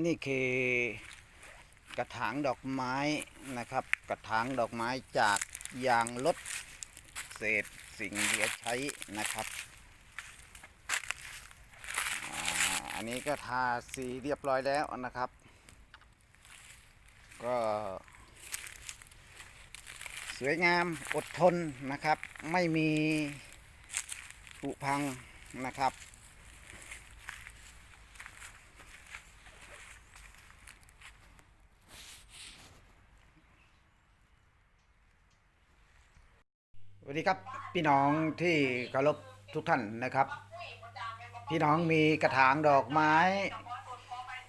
นี่คือกระถางดอกไม้นะครับ กระถางดอกไม้จากยางลดเศษสิ่งเหลือใช้นะครับอันนี้ก็ทาสีเรียบร้อยแล้วนะครับ ก็สวยงามอดทนนะครับ ไม่มีผุพังนะครับ วัสดีครับพี่น้องที่เคารพทุกท่านนะครับ พี่น้องมีกระถางดอกไม้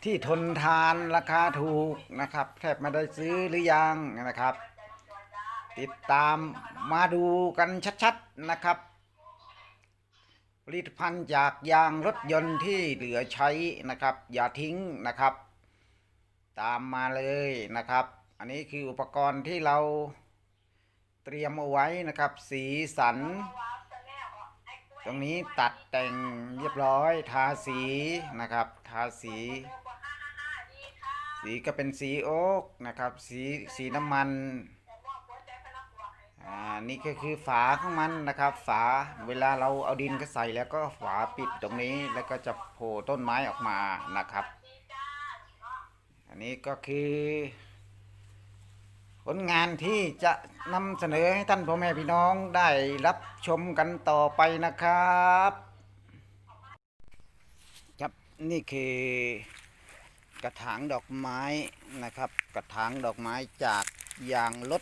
ที่ทนทานราคาถูกนะครับ แทบไม่ได้ซื้อหรือยังนะครับ ติดตามมาดูกันชัดๆนะครับผลิตภัณฑ์จากยางรถยนต์ที่เหลือใช้นะครับ อย่าทิ้งนะครับ ตามมาเลยนะครับ อันนี้คืออุปกรณ์ที่เรา เตรียมเอาไว้นะครับ สีสัน ตรงนี้ตัดแต่งเรียบร้อย ทาสีนะครับ ทาสี สีก็เป็นสีโอ๊กนะครับ สีสีน้ำมันอ่านี่ก็คือฝาของมันนะครับ ฝาเวลาเราเอาดินก็ใส่แล้วก็ฝาปิดตรงนี้แล้วก็จะโผล่ต้นไม้ออกมานะครับ อันนี้ก็คือ ผลงานที่จะนำเสนอให้ท่านพ่อแม่พี่น้องได้รับชมกันต่อไปนะครับครับนี่คือกระถางดอกไม้นะครับ กระถางดอกไม้จากยางลด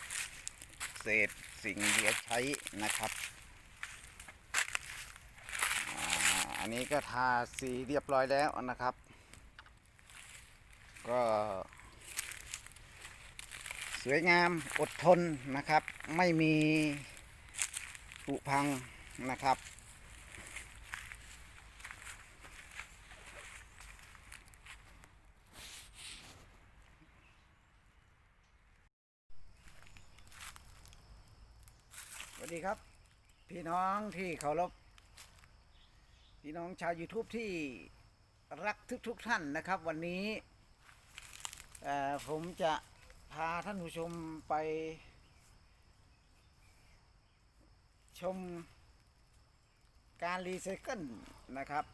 เศษสิ่งเหลือใช้นะครับอันนี้ก็ทาสีเรียบร้อยแล้วนะครับ ก็ สวยงามอดทนนะครับ ไม่มีผุพังนะครับ สวัสดีครับ พี่น้องที่เคารพพี่น้องชาว YouTube ที่รักทุกๆทท่านนะครับ วันนี้ผมจะ พาท่านผู้ชมไป ชมการรีไซเคิลนะครับ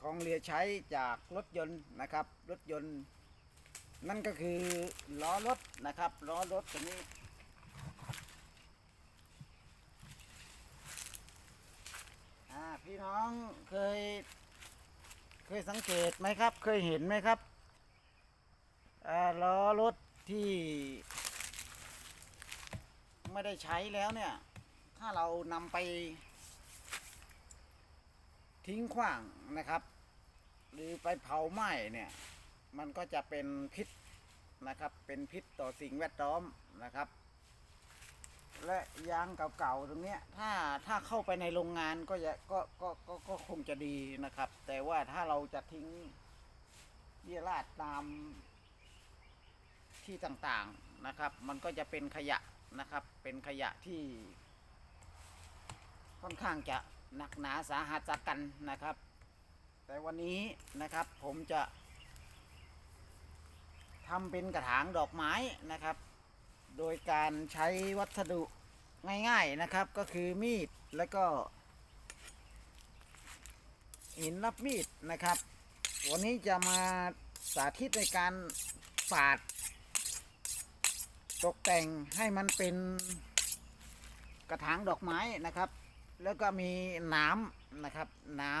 ของเหลือใช้จากรถยนต์นะครับ รถยนต์ นั่นก็คือล้อรถนะครับล้อรถตัวนี้อพี่น้องเคย เคยสังเกตไหมครับ เคยเห็นไหมครับ ล้อรถที่ ไม่ได้ใช้แล้วเนี่ย ถ้าเรานำไป ทิ้งขว้างนะครับ หรือไปเผาไหม้เนี่ย มันก็จะเป็นพิษนะครับ เป็นพิษต่อสิ่งแวดล้อมนะครับ และยางเก่าๆตรงเนี้ย ถ้าถ้าเข้าไปในโรงงานก็จะก็ก็ก็ก็คงจะดีนะครับ แต่ว่าถ้าเราจะทิ้งเยี่ยราดตาม ที่ต่างๆนะครับ มันก็จะเป็นขยะนะครับ เป็นขยะที่ ค่อนข้างจะหนักหนาสาหัสกันนะครับ แต่วันนี้นะครับผมจะทำเป็นกระถางดอกไม้นะครับ โดยการใช้วัสดุง่ายๆนะครับ ก็คือมีดแล้วก็หินรับมีดนะครับ วันนี้จะมาสาธิตในการปาด ตกแต่งให้มันเป็นกระถางดอกไม้นะครับ แล้วก็มีน้ำนะครับ น้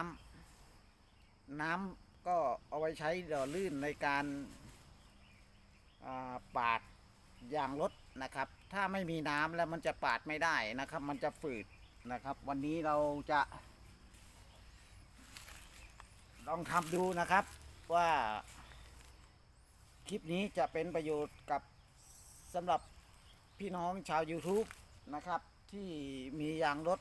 ำน้ำก็เอาไว้ใช้หล่อลื่นในการาปาดยางรถนะครับ ถ้าไม่มีน้ำแล้วมันจะปาดไม่ได้นะครับ มันจะฝืดนะครับ วันนี้เราจะ ลองทำดูนะครับว่าคลิปนี้จะเป็นประโยชน์กับ สำหรับพี่น้องชาว YouTube นะครับ ที่มียางรถ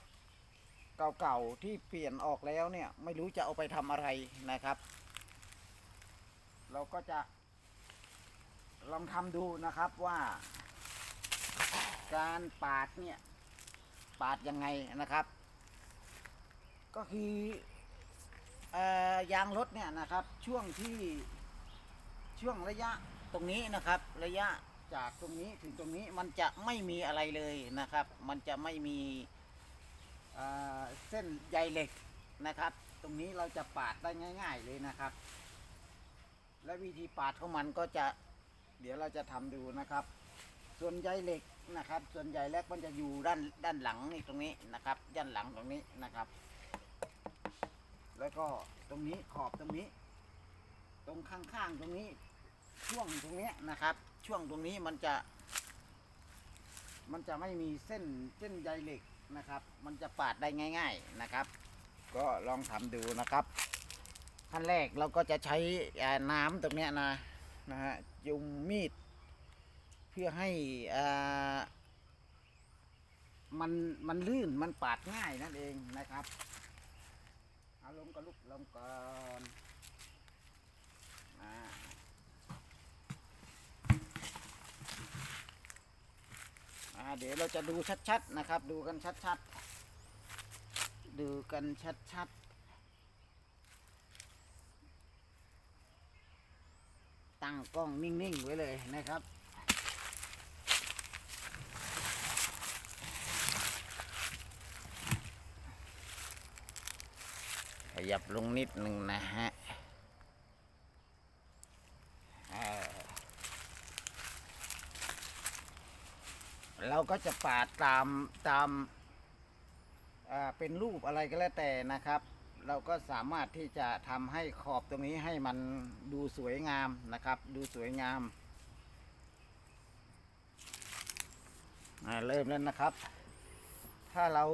เก่าๆ ที่เปลี่ยนออกแล้วเนี่ย ไม่รู้จะเอาไปทำอะไรนะครับ เราก็จะ ลองทำดูนะครับว่า การปาดเนี่ย ปาดยังไงนะครับ ก็คือเอ่อยางรถเนี่ยนะครับช่วงที่ช่วงระยะตรงนี้นะครับ ระยะ จากตรงนี้ถึงตรงนี้มันจะไม่มีอะไรเลยนะครับ มันจะไม่มีเส้นใยเหล็กนะครับ ตรงนี้เราจะปาดได้ง่าย ๆเลยนะครับ และวิธีปาดของมันก็จะเดี๋ยวเราจะทำดูนะครับ ส่วนใยเหล็กนะครับ ส่วนใยแรกมันจะอยู่ด้านด้านหลังนี่ตรงนี้นะครับ ด้านหลังตรงนี้นะครับ แล้วก็ตรงนี้ขอบตรงนี้ ตรงข้างๆตรงนี้ช่วงตรงนี้นะครับ ช่วงตรงนี้มันจะ มันจะไม่มีเส้นเส้นใยเหล็กนะครับ มันจะปาดได้ง่าย ๆนะครับ ก็ลองทำดูนะครับขั้นแรกเราก็จะใช้น้ำตรงเนี้ยนะนะฮะยุงมีด เพื่อให้อ่ามันมันลื่นมันปาดง่ายนั่นเองนะครับเอาลงก็ลุกลงก่อนอ่าอ่า เดี๋ยวเราจะดูชัดๆนะครับ ดูกันชัดๆ ดูกันชัดๆ ตั้งกล้องนิ่งๆ ไว้เลยนะครับขยับลงนิดหนึ่งนะฮะเอ่อ เราก็จะปาดตามตามเป็นรูปอะไรก็แล้วแต่นะครับ เราก็สามารถที่จะทำให้ขอบตรงนี้ให้มันดูสวยงามนะครับ ดูสวยงามาเริ่มแล้วนะครับ ถ้าเรา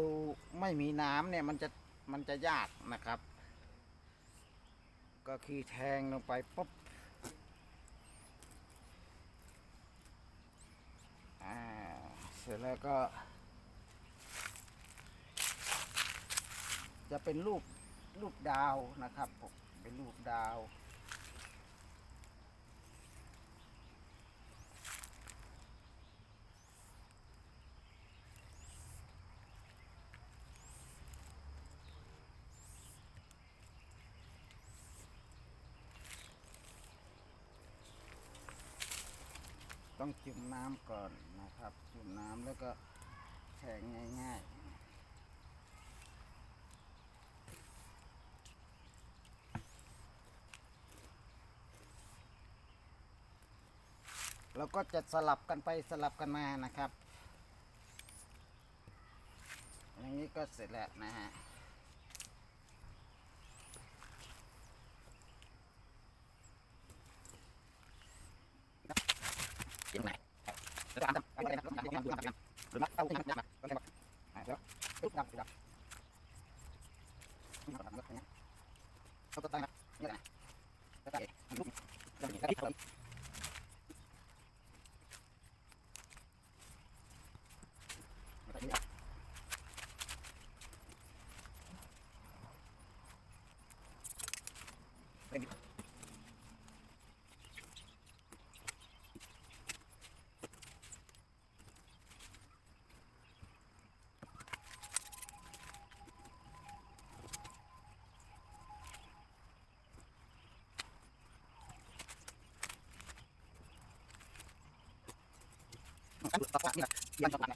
ไม่มีน้ำเนี่ยมันจะมันจะยากนะครับ ก็คือแทงลงไปปุ๊บอ่า ร็จแล้วก็ จะเป็นรูปรูปดาวนะครับผมเป็นรูปดาว ต้องจุ่มน้ำก่อนนะครับ จุ่มน้ำแล้วก็แทงง่ายๆ แล้วก็จะสลับกันไปสลับกันมานะครับ อย่างนี้ก็เสร็จแล้วนะฮะ Thank you. bạn nhé.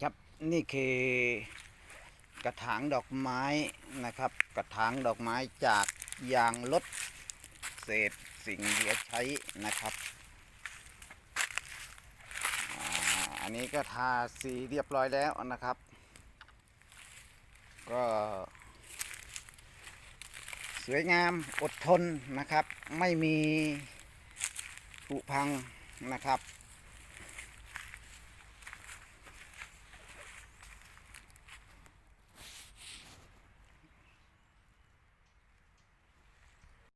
ครับนี่คือกระถางดอกไม้นะครับ กระถางดอกไม้จากยางลดเศษ สิ่งเดียใช้นะครับ อันนี้ก็ทาสีเรียบร้อยแล้วนะครับ ก็สวยงามอดทนนะครับ ไม่มีผุพังนะครับ